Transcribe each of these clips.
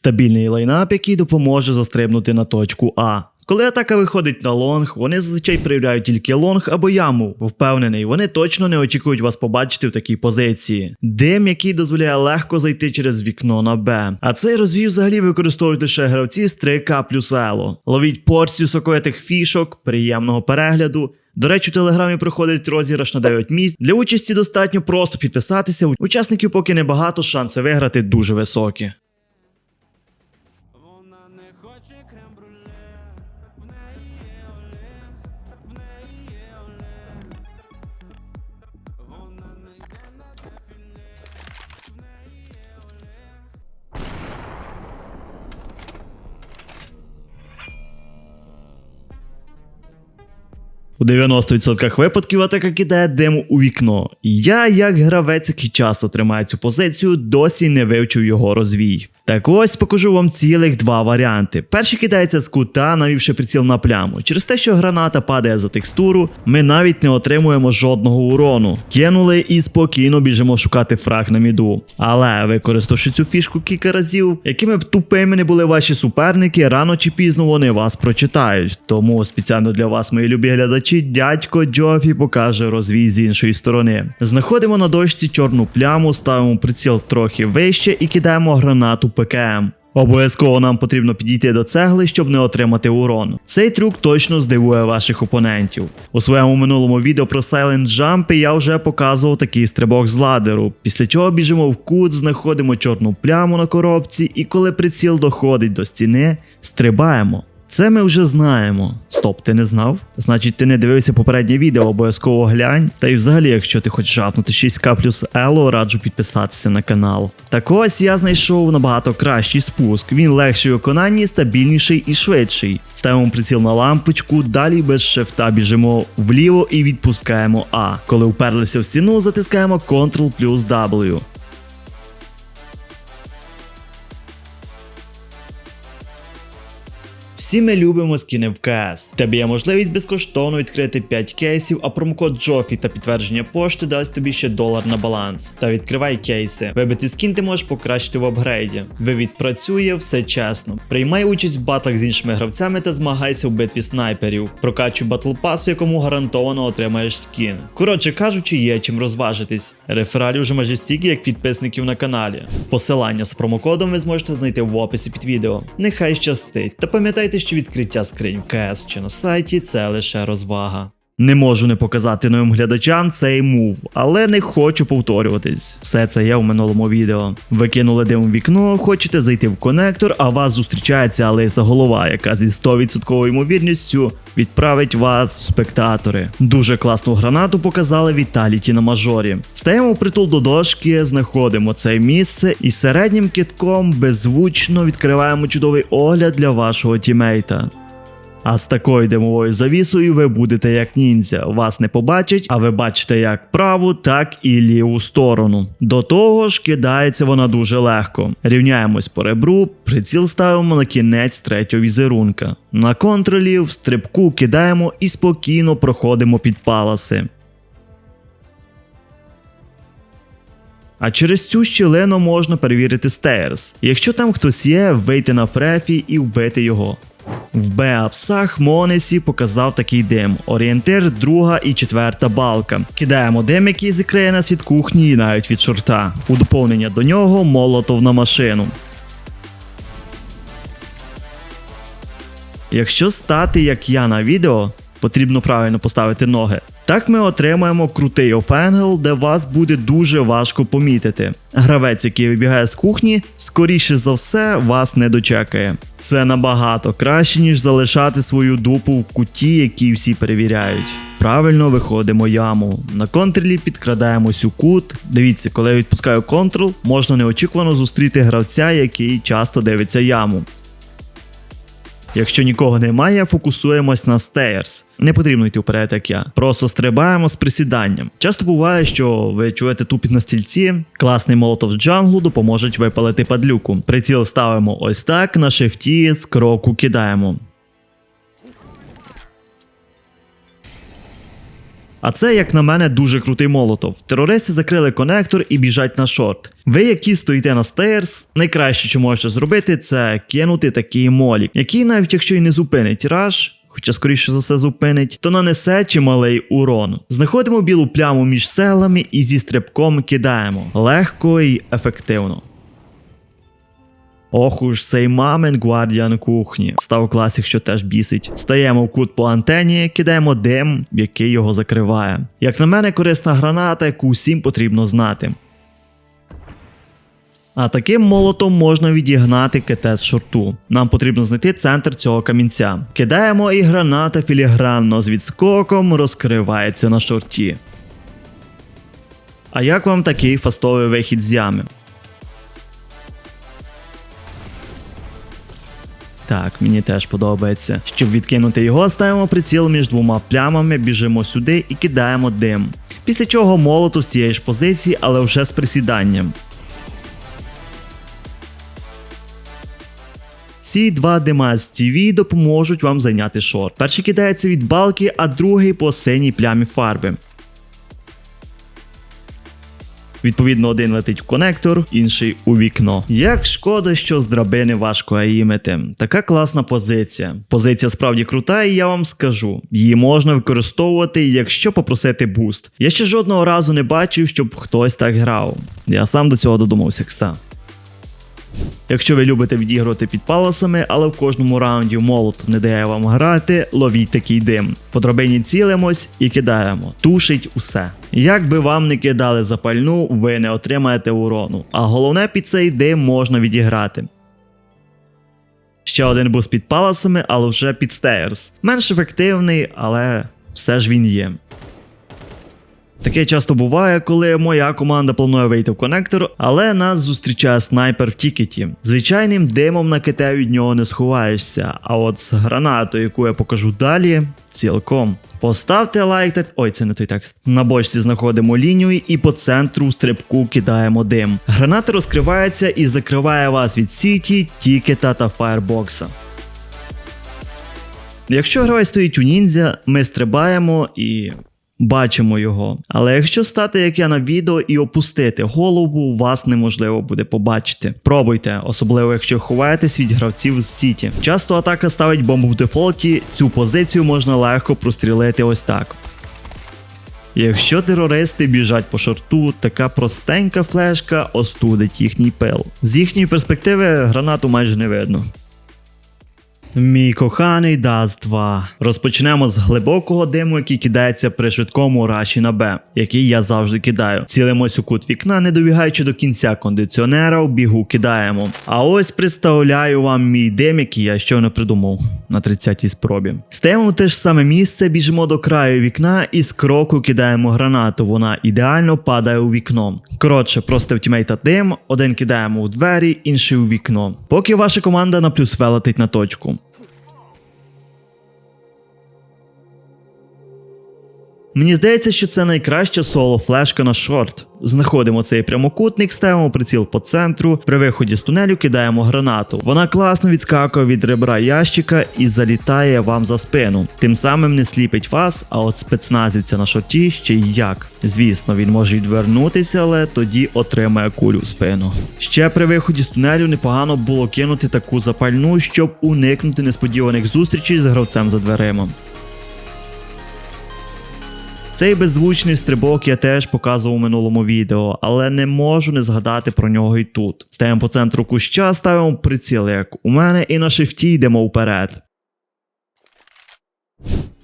Стабільний лайнап, який допоможе застрибнути на точку А. Коли атака виходить на лонг, вони зазвичай проявляють тільки лонг або яму. Впевнений, вони точно не очікують вас побачити в такій позиції. Дим, який дозволяє легко зайти через вікно на Б. А цей розвій взагалі використовують лише гравці з 3К плюс Ело. Ловіть порцію соковитих фішок, приємного перегляду. До речі, у телеграмі проходить розіграш на 9 місць. Для участі достатньо просто підписатися. Учасників поки небагато, шанси виграти дуже високі. У 90% випадків атака кидає дим у вікно. Я, як гравець, який часто тримає цю позицію, досі не вивчив його розвій. Так ось покажу вам цілих два варіанти. Перший кидається з кута, навівши приціл на пляму. Через те, що граната падає за текстуру, ми навіть не отримуємо жодного урону. Кинули і спокійно біжимо шукати фраг на міду. Але використавши цю фішку кілька разів, якими б тупими не були ваші суперники, рано чи пізно вони вас прочитають. Тому спеціально для вас, мої любі глядачі, дядько Джофі покаже розвій з іншої сторони. Знаходимо на дошці чорну пляму, ставимо приціл трохи вище і кидаємо гранату ПКМ. Обов'язково нам потрібно підійти до цегли, щоб не отримати урон. Цей трюк точно здивує ваших опонентів. У своєму минулому відео про Silent Jump я вже показував такий стрибок з ладеру. Після чого біжимо в кут, знаходимо чорну пляму на коробці, і коли приціл доходить до стіни, стрибаємо. Це ми вже знаємо. Стоп, ти не знав? Значить, ти не дивився попереднє відео, обов'язково глянь. Та й взагалі, якщо ти хочеш жапнути 6К плюс Ело, раджу підписатися на канал. Так ось я знайшов набагато кращий спуск. Він легший у виконанні, стабільніший і швидший. Ставимо приціл на лампочку, далі без шифта біжимо вліво і відпускаємо А. Коли вперлися в стіну, затискаємо Ctrl плюс W. Всі ми любимо скіни в КС. Тебе є можливість безкоштовно відкрити 5 кейсів, а промокод Джофі та підтвердження пошти дасть тобі ще долар на баланс. Та відкривай кейси. Вибити скін ти можеш покращити в апгрейді. Вивід працює, все чесно. Приймай участь в батлах з іншими гравцями та змагайся в битві снайперів. Прокачуй батл пас, в якому гарантовано отримаєш скін. Коротше кажучи, є чим розважитись. Рефералів вже майже стільки, як підписників на каналі. Посилання з промокодом ви зможете знайти в описі під відео. Нехай щастить. Та пам'ятайте, що відкриття скринь КС чи на сайті це лише розвага. Не можу не показати новим глядачам цей мув, але не хочу повторюватись. Все це є в минулому відео. Ви кинули дим вікно, хочете зайти в конектор, а вас зустрічає ця лиса голова, яка зі 100% ймовірністю відправить вас в спектатори. Дуже класну гранату показали Віталіті на мажорі. Стаємо притул до дошки, знаходимо це місце і середнім китком беззвучно відкриваємо чудовий огляд для вашого тімейта. А з такою димовою завісою ви будете як ніндзя. Вас не побачать, а ви бачите як праву, так і ліву сторону. До того ж, кидається вона дуже легко. Рівняємось по ребру, приціл ставимо на кінець третього візерунка. На контролі в стрибку кидаємо і спокійно проходимо під паласи. А через цю щілину можна перевірити стейрс. Якщо там хтось є, вийти на префі і вбити його. В Беапсах Монесі показав такий дим. Орієнтир, друга і четверта балка. Кидаємо дим, який зікриє нас від кухні і навіть від шорта. У доповнення до нього молотов на машину. Якщо стати як я на відео, потрібно правильно поставити ноги. Так ми отримаємо крутий офенгл, де вас буде дуже важко помітити. Гравець, який вибігає з кухні, скоріше за все вас не дочекає. Це набагато краще, ніж залишати свою дупу в куті, який всі перевіряють. Правильно виходимо яму. На контролі підкрадаємось у кут. Дивіться, коли я відпускаю контрол, можна неочікувано зустріти гравця, який часто дивиться яму. Якщо нікого немає, фокусуємось на стеєрс. Не потрібно йти вперед, як я. Просто стрибаємо з присіданням. Часто буває, що ви чуєте тупіт на стільці. Класний молотов з джанглу допоможуть випалити падлюку. Приціл ставимо ось так, на шифті з кроку кидаємо. А це, як на мене, дуже крутий молотов. Терористи закрили конектор і біжать на шорт. Ви, які стоїте на стейрс, найкраще, що можете зробити, це кинути такий молік, який, навіть якщо і не зупинить раш. Хоча, скоріше за все, зупинить, то нанесе чималий урон. Знаходимо білу пляму між селами і зі стрибком кидаємо. Легко і ефективно. Ох уж цей мамин гвардіан кухні. Став класик, що теж бісить. Стаємо в кут по антені, кидаємо дим, який його закриває. Як на мене, корисна граната, яку всім потрібно знати. А таким молотом можна відігнати китет з шорту. Нам потрібно знайти центр цього камінця. Кидаємо і граната філігранно з відскоком розкривається на шорті. А як вам такий фастовий вихід з ями? Так, мені теж подобається. Щоб відкинути його, ставимо приціл між двома плямами, біжимо сюди і кидаємо дим. Після чого молоту з цієї ж позиції, але вже з присіданням. Ці два дима з TV допоможуть вам зайняти шорт. Перший кидається від балки, а другий по синій плямі фарби. Відповідно, один летить в конектор, інший у вікно. Як шкода, що з драбини важко аїмити. Така класна позиція. Позиція справді крута, і я вам скажу. Її можна використовувати, якщо попросити буст. Я ще жодного разу не бачив, щоб хтось так грав. Я сам до цього додумався, кста. Якщо ви любите відігрувати під паласами, але в кожному раунді молот не дає вам грати, ловіть такий дим. По драбині цілимось і кидаємо. Тушить усе. Як би вам не кидали запальну, ви не отримаєте урону. А головне під цей дим можна відіграти. Ще один був під паласами, але вже під стейрс. Менш ефективний, але все ж він є. Таке часто буває, коли моя команда планує вийти в конектор, але нас зустрічає снайпер в тікеті. Звичайним димом на ките від нього не сховаєшся, а от з гранатою, яку я покажу далі, цілком. Поставте лайк та. Ой, це не той текст. На бочці знаходимо лінію і по центру стрибку кидаємо дим. Граната розкривається і закриває вас від сіті, тікета та фаєрбокса. Якщо гравець стоїть у ніндзя, ми стрибаємо і бачимо його. Але якщо стати, як я на відео, і опустити голову, вас неможливо буде побачити. Пробуйте, особливо якщо ховаєтесь від гравців з сіті. Часто атака ставить бомбу в дефолті, цю позицію можна легко прострілити ось так. Якщо терористи біжать по шорту, така простенька флешка остудить їхній пил. З їхньої перспективи гранату майже не видно. Мій коханий Dust 2. Розпочнемо з глибокого диму, який кидається при швидкому раші на Б, який я завжди кидаю. Цілимось у кут вікна, не добігаючи до кінця кондиціонера, в бігу кидаємо. А ось представляю вам мій дим, який я щойно придумав на 30-й спробі. Стаємо в те ж саме місце, біжимо до краю вікна і з кроку кидаємо гранату. Вона ідеально падає у вікно. Коротше, просто в тімейта дим, один кидаємо у двері, інший у вікно. Поки ваша команда на плюс велетить на точку. Мені здається, що це найкраща соло флешка на шорт. Знаходимо цей прямокутник, ставимо приціл по центру. При виході з тунелю кидаємо гранату. Вона класно відскакує від ребра ящика і залітає вам за спину. Тим самим не сліпить вас, а от спецназівця на шорті ще й як. Звісно, він може відвернутися, але тоді отримає кулю в спину. Ще при виході з тунелю непогано було кинути таку запальну, щоб уникнути несподіваних зустрічей з гравцем за дверима. Цей беззвучний стрибок я теж показував у минулому відео, але не можу не згадати про нього і тут. Стаємо по центру куща, ставимо приціл, як у мене, і на шифті йдемо вперед.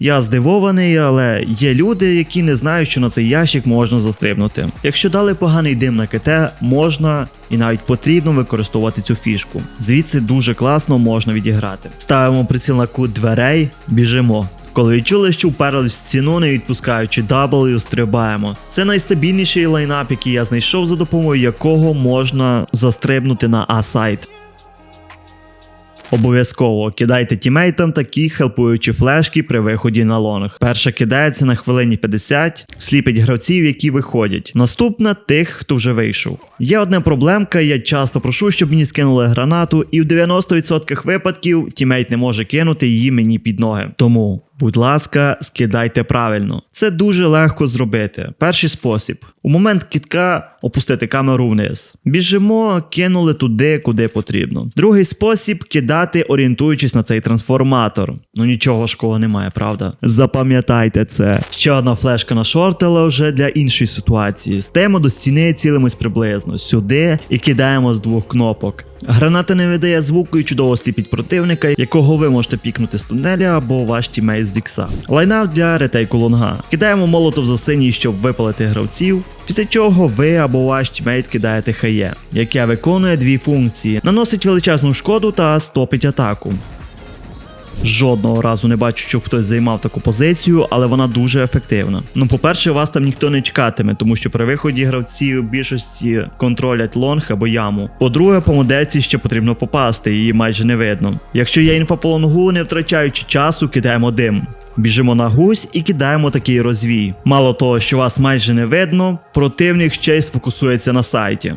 Я здивований, але є люди, які не знають, що на цей ящик можна застрибнути. Якщо дали поганий дим на КТ, можна і навіть потрібно використовувати цю фішку. Звідси дуже класно можна відіграти. Ставимо приціл на кут дверей, біжимо. Коли відчули, що вперлись в стіну, не відпускаючи W, стрибаємо. Це найстабільніший лайнап, який я знайшов, за допомогою якого можна застрибнути на А-сайт. Обов'язково кидайте тімейтам такі хелпуючі флешки при виході на лонг. Перша кидається на хвилині 50, сліпить гравців, які виходять. Наступна тих, хто вже вийшов. Є одна проблемка, я часто прошу, щоб мені скинули гранату, і в 90% випадків тімейт не може кинути її мені під ноги. Тому Будь ласка, скидайте правильно. Це дуже легко зробити. Перший спосіб: у момент кітка опустити камеру вниз. Біжимо, кинули туди, куди потрібно. Другий спосіб кидати, орієнтуючись на цей трансформатор. Ну нічого важкого немає, правда? Запам'ятайте це. Ще одна флешка на шорт, вже для іншої ситуації. Стаємо до стіни, цілимось приблизно сюди і кидаємо з двох кнопок. Граната не видає звуку і чудово сліпить противника, якого ви можете пікнути з тунеля або ваш тімейт з Дікса. Лайнап для ретейку лонга. Кидаємо молотов за синій, щоб випалити гравців. Після чого ви або ваш тімейт кидаєте хає, яке виконує дві функції: наносить величезну шкоду та стопить атаку. Жодного разу не бачу, щоб хтось займав таку позицію, але вона дуже ефективна. Ну, по-перше, вас там ніхто не чекатиме, тому що при виході гравці в більшості контролять лонг або яму. По-друге, по модельці ще потрібно попасти, її майже не видно. Якщо є інфа по лонгу, не втрачаючи часу, кидаємо дим. Біжимо на гусь і кидаємо такий розвій. Мало того, що вас майже не видно, противник ще й сфокусується на сайті.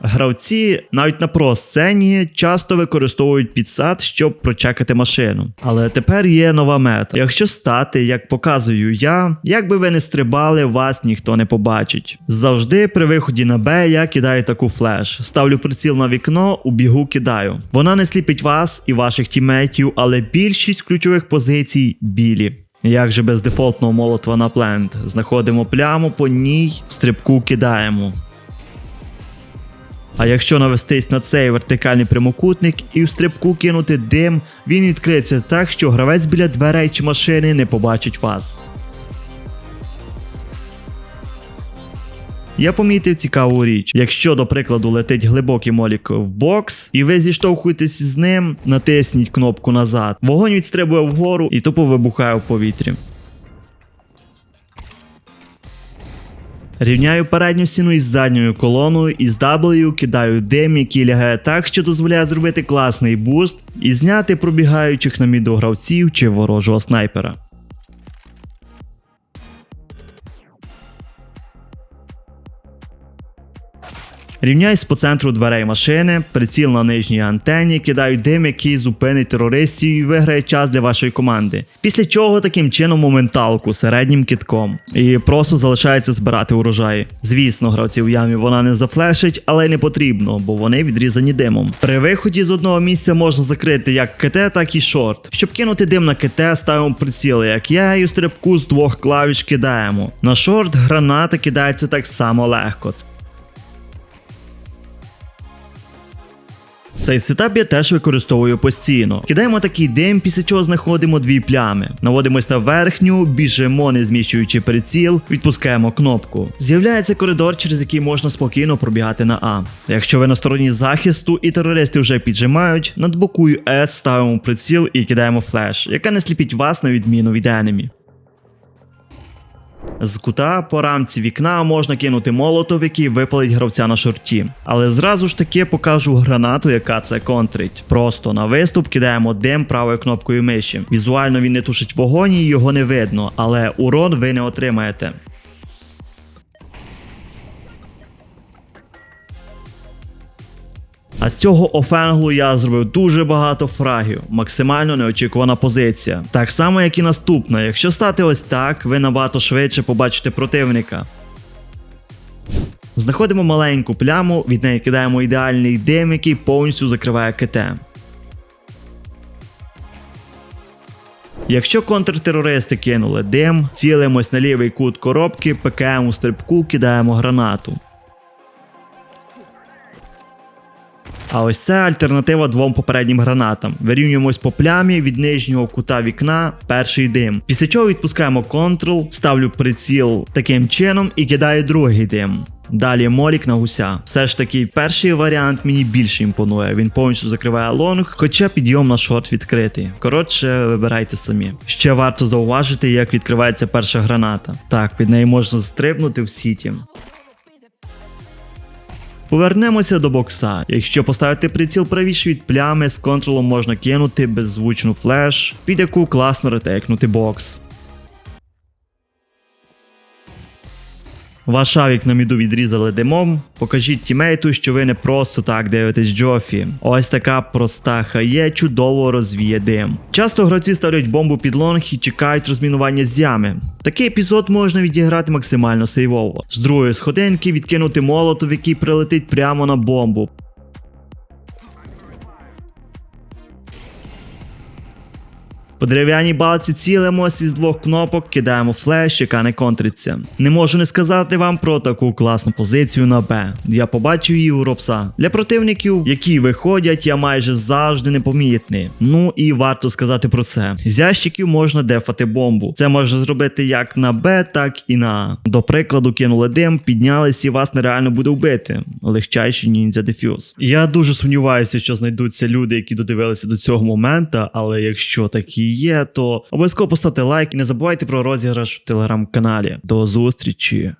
Гравці навіть на про-сцені часто використовують підсад, щоб прочекати машину. Але тепер є нова мета. Якщо стати, як показую я, як би ви не стрибали, вас ніхто не побачить. Завжди при виході на Б я кидаю таку флеш. Ставлю приціл на вікно, у бігу кидаю. Вона не сліпить вас і ваших тімейтів, але більшість ключових позицій білі. Як же без дефолтного молотва на плент? Знаходимо пляму, по ній в стрибку кидаємо. А якщо навестись на цей вертикальний прямокутник і у стрибку кинути дим, він відкриється так, що гравець біля дверей чи машини не побачить вас. Я помітив цікаву річ. Якщо, до прикладу, летить глибокий молік в бокс, і ви зіштовхуєтесь з ним, натисніть кнопку назад. Вогонь відстрибує вгору і тупо вибухає в повітрі. Рівняю передню стіну із задньою колоною і з W кидаю дим, який лягає так, що дозволяє зробити класний буст і зняти пробігаючих на міду гравців чи ворожого снайпера. Рівняюсь по центру дверей машини, приціл на нижній антені, кидаю дим, який зупинить терористів і виграє час для вашої команди. Після чого таким чином моменталку середнім китком. І просто залишається збирати урожай. Звісно, гравці в ямі вона не зафлешить, але й не потрібно, бо вони відрізані димом. При виході з одного місця можна закрити як КТ, так і шорт. Щоб кинути дим на КТ, ставимо приціли, як я, і стрибку з двох клавіш кидаємо. На шорт граната кидається так само легко. Цей сетап я теж використовую постійно. Кидаємо такий дим, після чого знаходимо дві плями. Наводимось на верхню, біжимо, не зміщуючи приціл, відпускаємо кнопку. З'являється коридор, через який можна спокійно пробігати на А. Якщо ви на стороні захисту і терористи вже піджимають, над бокою С ставимо приціл і кидаємо флеш, яка не сліпить вас на відміну від енемі. З кута по рамці вікна можна кинути молотов, який випалить гравця на шорті. Але зразу ж таки покажу гранату, яка це контрить. Просто на виступ кидаємо дим правою кнопкою миші. Візуально він не тушить вогонь і його не видно, але урон ви не отримаєте. А з цього офенглу я зробив дуже багато фрагів, максимально неочікувана позиція. Так само, як і наступна. Якщо стати ось так, ви набагато швидше побачите противника. Знаходимо маленьку пляму, від неї кидаємо ідеальний дим, який повністю закриває КТ. Якщо контртерористи кинули дим, цілимось на лівий кут коробки, у стрибку, кидаємо гранату. А ось це альтернатива двом попереднім гранатам. Вирівнюємось по плямі від нижнього кута вікна, перший дим. Після чого відпускаємо контрол, ставлю приціл таким чином і кидаю другий дим. Далі молік на гуся. Все ж таки, перший варіант мені більше імпонує. Він повністю закриває лонг, хоча підйом на шорт відкритий. Коротше, вибирайте самі. Ще варто зауважити, як відкривається перша граната. Так, під нею можна стрибнути в сіті. Повернемося до бокса. Якщо поставити приціл правіше від плями, з контролом можна кинути беззвучну флеш, під яку класно ретекнути бокс. Ваш авік на міду відрізали димом. Покажіть тімейту, що ви не просто так дивитесь Джофі. Ось така проста хає чудово розвіє дим. Часто гравці ставлять бомбу під лонг і чекають розмінування з ями. Такий епізод можна відіграти максимально сейвово. З другої сходинки відкинути молотов, який прилетить прямо на бомбу. По дерев'яній балці цілимось із двох кнопок, кидаємо флеш, яка не контриться. Не можу не сказати вам про таку класну позицію на Б. Я побачив її у Робса. Для противників, які виходять, я майже завжди непомітний. Ну і варто сказати про це. З ящиків можна дефати бомбу. Це можна зробити як на Б, так і на А. До прикладу, кинули дим, піднялись і вас нереально буде вбити. Легчайший ніндзя дефюз. Я дуже сумніваюся, що знайдуться люди, які додивилися до цього моменту, але якщо такі є, то обов'язково поставте лайк і не забувайте про розіграш в телеграм-каналі. До зустрічі!